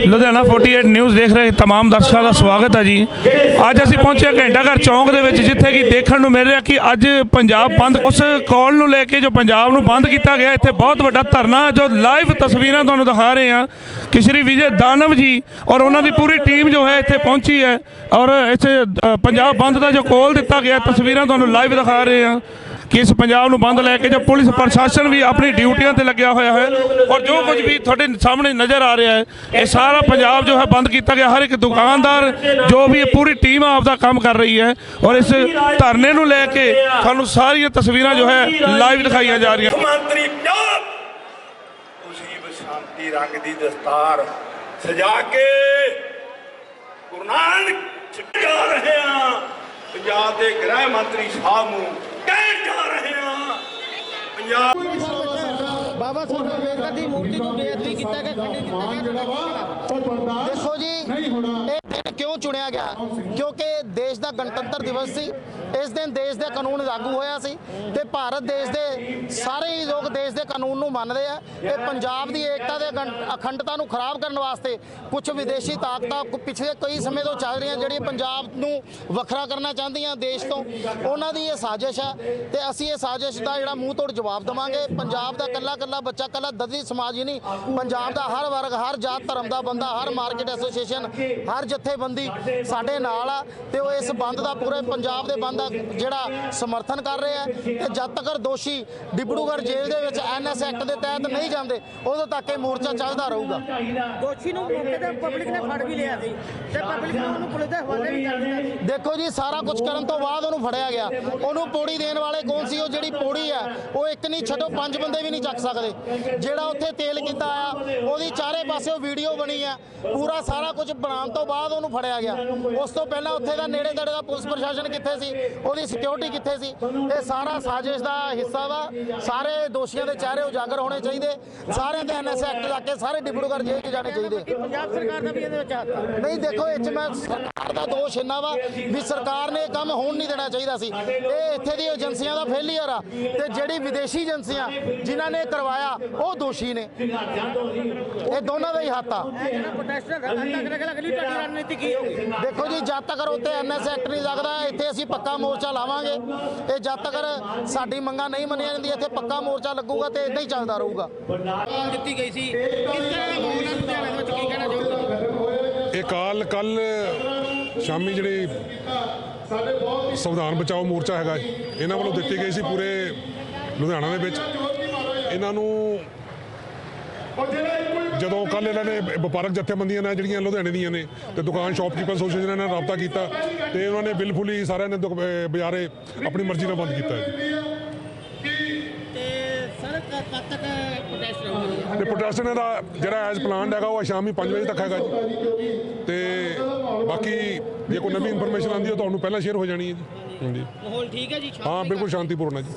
Ludhiana 48 news ਦੇਖ ਰਹੇ तमाम ਦਰਸ਼ਕਾਂ ਦਾ ਸਵਾਗਤ ਹੈ ਜੀ ਅੱਜ ਅਸੀਂ ਪਹੁੰਚੇ ਹਾਂ ਘੰਟਾ ਘਰ ਚੌਂਕ ਦੇ ਵਿੱਚ ਜਿੱਥੇ ਕਿ ਦੇਖਣ ਨੂੰ ਮਿਲ ਰਿਹਾ ਕਿ ਅੱਜ ਪੰਜਾਬ ਬੰਦ ਉਸ ਕਾਲ ਨੂੰ ਲੈ ਕੇ ਜੋ ਪੰਜਾਬ ਨੂੰ ਬੰਦ ਕੀਤਾ ਗਿਆ ਇੱਥੇ ਬਹੁਤ ਵੱਡਾ ਧਰਨਾ ਜੋ ਲਾਈਵ ਤਸਵੀਰਾਂ ਤੁਹਾਨੂੰ ਦਿਖਾ ਰਹੇ ਹਾਂ ਕਿ ਸ਼੍ਰੀ ਵਿਜੇ ਦਾਨਵ ਜੀ ਔਰ ਉਹਨਾਂ ਦੀ ਪੂਰੀ ਟੀਮ ਜੋ ਹੈ ਇੱਥੇ ਪਹੁੰਚੀ ਹੈ ਔਰ ਇੱਥੇ ਅ, ਪੰਜਾਬ ਬੰਦ ਦਾ ਜੋ ਕਾਲ ਦਿੱਤਾ ਗਿਆ ਤਸਵੀਰਾਂ ਤੁਹਾਨੂੰ ਲਾਈਵ ਦਿਖਾ ਰਹੇ ਹਾਂ ਕਿ ਇਸ ਪੰਜਾਬ ਨੂੰ ਬੰਦ ਲੈ ਕੇ ਜੋ ਪੁਲਿਸ ਪ੍ਰਸ਼ਾਸਨ ਵੀ ਆਪਣੀ ਡਿਊਟੀਆਂ ਤੇ ਲੱਗਿਆ ਹੋਇਆ ਹੈ? ਔਰ ਜੋ ਕੁਝ ਵੀ ਤੁਹਾਡੇ ਸਾਹਮਣੇ ਨਜ਼ਰ ਆ ਰਿਹਾ ਹੈ, ਇਹ ਸਾਰਾ ਪੰਜਾਬ ਜੋ ਹੈ ਬੰਦ ਕੀਤਾ ਗਿਆ। ਹਰ ਇੱਕ ਦੁਕਾਨਦਾਰ, ਜੋ ਵੀ ਇਹ ਪੂਰੀ ਟੀਮ ਆਪਦਾ ਕੰਮ ਕਰ ਰਹੀ ਹੈ ਔਰ ਇਸ ਧਰਨੇ ਨੂੰ ਲੈ ਕੇ ਤੁਹਾਨੂੰ ਸਾਰੀਆਂ ਤਸਵੀਰਾਂ ਜੋ ਹੈ ਲਾਈਵ ਦਿਖਾਈਆਂ ਜਾ ਰਹੀਆਂ। ਮੰਤਰੀ ਪੰਜਾਬ! ਤੁਸੀਂ ਬਸੰਤੀ ਰੰਗ ਦੀ ਦਸਤਾਰ ਸਜਾ ਕੇ ਗੁਰੂ ਨਾਨਕ ਛੱਡ ਰਹੇ ਹਾਂ। ਪੰਜਾਬ ਦੇ ਗ੍ਰਹਿ ਮੰਤਰੀ ਸਾਹਿਬ ਨੂੰ ਪੰਜਾਬ ਬਾਬਾ ਸਾਹਿਬ ਅੰਬੇਦਕਰ ਦੀ ਮੂਰਤੀ ਨੂੰ ਬੇਅਦਬੀ ਕੀਤਾ ਗਿਆ ਖੰਡਿਤ ਕੀਤਾ ਗਿਆ ਦੇਖੋ ਜੀ ਇਹ ਦਿਨ ਕਿਉਂ ਚੁਣਿਆ ਗਿਆ? ਕਿਉਂਕਿ ਦੇਸ਼ ਦਾ ਗਣਤੰਤਰ ਦਿਵਸ ਸੀ। ਇਸ ਦਿਨ ਦੇਸ਼ ਦੇ ਕਾਨੂੰਨ ਲਾਗੂ ਹੋਇਆ ਸੀ ਤੇ ਭਾਰਤ ਦੇਸ਼ ਦੇ ਸਾਰੇ ਹੀ ਲੋਕ ਦੇਸ਼ ਦੇ ਕਾਨੂੰਨ ਨੂੰ ਮੰਨਦੇ ਆ ਇਹ ਪੰਜਾਬ ਦੀ ਏਕਤਾ ਦੇ ਗਣ- ਅਖੰਡਤਾ ਨੂੰ ਖਰਾਬ ਕਰਨ ਵਾਸਤੇ ਕੁਝ ਵਿਦੇਸ਼ੀ ਤਾਕਤਾਂ ਪਿਛਲੇ ਕਈ ਸਮੇਂ ਤੋਂ ਚੱਲ ਰਹੀਆਂ ਜਿਹੜੀਆਂ ਪੰਜਾਬ ਨੂੰ ਵੱਖਰਾ ਕਰਨਾ ਚਾਹੁੰਦੀਆਂ ਦੇਸ਼ ਤੋਂ। ਉਹਨਾਂ ਦੀ ਇਹ ਸਾਜ਼ਿਸ਼ ਹੈ ਤੇ ਅਸੀਂ ਇਹ ਸਾਜ਼ਿਸ਼ ਦਾ ਜਿਹੜਾ ਮੂੰਹ ਤੋੜ ਜਵਾਬ ਦੇਵਾਂਗੇ। ਪੰਜਾਬ ਦਾ ਕੱਲਾ ਕੱਲਾ ਬੱਚਾ ਕੱਲਾ ਦਲਿਤ ਸਮਾਜ ਹੀ ਨਹੀਂ। ਪੰਜਾਬ ਦਾ ਹਰ ਵਰਗ, ਹਰ ਜਾਤ, ਧਰਮ ਦਾ ਬੰਦਾ, ਹਰ ਮਾਰਕੀਟ ਐਸੋਸੀਏਸ਼ਨ, ਹਰ ਜਥੇਬੰਦੀ ਸਾਡੇ ਨਾਲ ਆ ਤੇ ਉਹ ਇਸ ਬੰਦ ਦਾ ਪੂਰੇ ਪੰਜਾਬ ਦੇ ਬੰਦ ਦਾ ਜਿਹੜਾ ਸਮਰਥਨ ਕਰ ਰਿਹਾ ਆ। ਤੇ ਜਦ ਤੱਕ ਦੋਸ਼ੀ ਡਿਬੜੂਗੜ੍ਹ ਜੇਲ੍ਹ ਦੇ ਵਿੱਚ ਐਨਐਸ ਐਕਟ ਦੇ ਤਹਿਤ ਨਹੀਂ ਜਾਂਦੇ, ਉਦੋਂ ਤੱਕ ਇਹ ਮੋਰਚਾ ਚੱਲਦਾ ਰਹੂਗਾ। ਦੋਸ਼ੀ ਨੂੰ ਮੌਕੇ ਤੇ ਪਬਲਿਕ ਨੇ ਫੜ ਵੀ ਲਿਆ ਸੀ। ਤੇ ਪਬਲਿਕ ਨੇ ਉਹਨੂੰ ਪੁਲਿਸ ਦੇ ਹਵਾਲੇ ਵੀ ਕਰ ਦਿੱਤਾ। ਦੇਖੋ ਜੀ ਸਾਰਾ ਕੁਝ ਕਰਨ ਤੋਂ ਬਾਅਦ ਉਹਨੂੰ ਫੜਿਆ ਗਿਆ। ਉਹਨੂੰ ਪੌੜੀ ਦੇਣ ਵਾਲੇ ਕੌਣ ਸੀ? ਉਹ ਜਿਹੜੀ ਪੌੜੀ ਹੈ ਉਹ ਇੱਕ ਨਹੀਂ ਛੱਡੋ ਪੰਜ ਬੰਦੇ ਵੀ ਨਹੀਂ ਚੱਕ ਸਕਦੇ। ਜਿਹੜਾ ਉੱਥੇ ਤੇਲ ਕੀਤਾ ਆ ਉਹਦੀ ਚਾਰੇ ਪਾਸੇ ਵੀਡੀਓ ਬਣੀ ਆ। ਪੂਰਾ ਸਾਰਾ ਕੁਝ ਬਣਾਉਣ ਤੋਂ ਬਾਅਦ ਉਹਨੂੰ ਫੜਿਆ ਗਿਆ। ਉਸ ਤੋਂ ਪਹਿਲਾਂ ਉੱਥੇ ਦਾ ਨੇੜੇ ਤੇੜੇ ਦਾ ਪੁਲਿਸ ਪ੍ਰਸ਼ਾਸਨ ਕਿੱਥੇ ਸੀ? ਉਹਦੀ ਸਿਕਿਉਰਿਟੀ ਕਿੱਥੇ ਸੀ? ਇਹ ਸਾਰਾ ਸਾਜ਼ਿਸ਼ ਦਾ ਹਿੱਸਾ ਵਾ। ਸਾਰੇ ਦੋਸ਼ੀਆਂ ਦੇ ਚਿਹਰੇ ਉਜਾਗਰ ਹੋਣੇ ਚਾਹੀਦੇ। ਸਾਰਿਆਂ ਦੇ ਐਨਐਸ ਐਕਟ ਲਾ ਕੇ ਸਾਰੇ ਡਿਬੜੂਗੜ੍ਹ ਜੇਲ੍ਹ 'ਚ ਜਾਣੇ ਚਾਹੀਦੇ। ਪੰਜਾਬ ਸਰਕਾਰ ਦਾ ਵੀ ਇਹਦੇ ਵਿੱਚ ਹੱਥ ਨਹੀਂ ਦੇਖੋ ਇਹ ਚ ਮੈਂ ਸਰਕਾਰ ਦਾ ਦੋਸ਼ ਇੰਨਾ ਵਾ ਵੀ ਸਰਕਾਰ ਨੇ ਇਹ ਕੰਮ ਹੋਣ ਨਹੀਂ ਦੇਣਾ ਚਾਹੀਦਾ ਸੀ। ਇਹ ਇੱਥੇ ਦੀ ਏਜੰਸੀਆਂ ਦਾ ਫੇਲੀਅਰ ਆ ਤੇ ਜਿਹੜੀ ਵਿਦੇਸ਼ੀ ਏਜੰਸੀਆਂ ਜਿਨ੍ਹਾਂ ਨੇ ਕਰਵਾਇਆ ਉਹ ਦੋਸ਼ੀ ਨੇ। ਇਹ ਦੋਨਾਂ ਦਾ ਹੀ ਹੱਥ ਆ। ਦੇਖੋ ਜੀ ਜਦ ਤੱਕ ਉੱਤੇ ਐਨਐਸ ਐਕਟ ਨਹੀਂ ਲੱਗਦਾ ਇੱਥੇ ਅਸੀਂ ਪੱਕਾ ਮੋਰਚਾ ਲਾਵਾਂਗੇ। ਇਹ ਜਦ ਤੱਕ ਸਾਡੀ ਮੰਗਾਂ ਨਹੀਂ ਮੰਨੀਆਂ ਜਾਂਦੀਆਂ ਇੱਥੇ ਪੱਕਾ ਮੋਰਚਾ ਲੱਗੂਗਾ ਤੇ ਇਦਾਂ ਹੀ ਚੱਲਦਾ ਰਹੂਗਾ। ਦਿੱਤੀ ਗਈ ਸੀ। ਇਹ ਕਾਲ ਕੱਲ ਸ਼ਾਮੀ ਜਿਹੜੀ ਸੰਵਿਧਾਨ ਬਚਾਓ ਮੋਰਚਾ ਹੈਗਾ ਇਹਨਾਂ ਵੱਲੋਂ ਦਿੱਤੀ ਗਈ ਸੀ ਪੂਰੇ ਲੁਧਿਆਣਾ ਦੇ ਵਿੱਚ। ਇਹਨਾਂ ਨੂੰ ਜਦੋਂ ਕੱਲ ਇਹਨਾਂ ਨੇ ਵਪਾਰਕ ਜਥੇਬੰਦੀਆਂ ਨੇ ਜਿਹੜੀਆਂ ਲੁਧਿਆਣੇ ਦੀਆਂ ਨੇ ਤੇ ਦੁਕਾਨ ਸ਼ਾਪਕੀਪਰ ਐਸੋਸੀਏਸ਼ਨ ਨਾਲ ਰਾਬਤਾ ਕੀਤਾ ਤੇ ਉਹਨਾਂ ਨੇ ਬਿਲਫੁਲੀ ਸਾਰਿਆਂ ਨੇ ਬਾਜ਼ਾਰੇ ਆਪਣੀ ਮਰਜ਼ੀ ਨਾਲ ਬੰਦ ਕੀਤਾ ਜੀ ਤੇ ਪ੍ਰੋਟੈਸਟ ਦਾ ਜਿਹੜਾ ਐਜ਼ ਪਲਾਨਡ ਹੈਗਾ ਉਹ ਸ਼ਾਮੀ 5 ਵਜੇ ਤੱਕ ਹੈਗਾ ਜੀ। ਤੇ ਬਾਕੀ ਜੇ ਕੋਈ ਨਵੀਂ ਇਨਫੋਰਮੇਸ਼ਨ ਆਉਂਦੀ ਹੈ ਤੁਹਾਨੂੰ ਪਹਿਲਾਂ ਸ਼ੇਅਰ ਹੋ ਜਾਣੀ ਹੈ ਜੀ। ਹਾਂਜੀ। ਮਾਹੌਲ ਠੀਕ ਹੈ ਜੀ ਹਾਂ ਬਿਲਕੁਲ ਸ਼ਾਂਤੀਪੂਰਨ ਹੈ ਜੀ।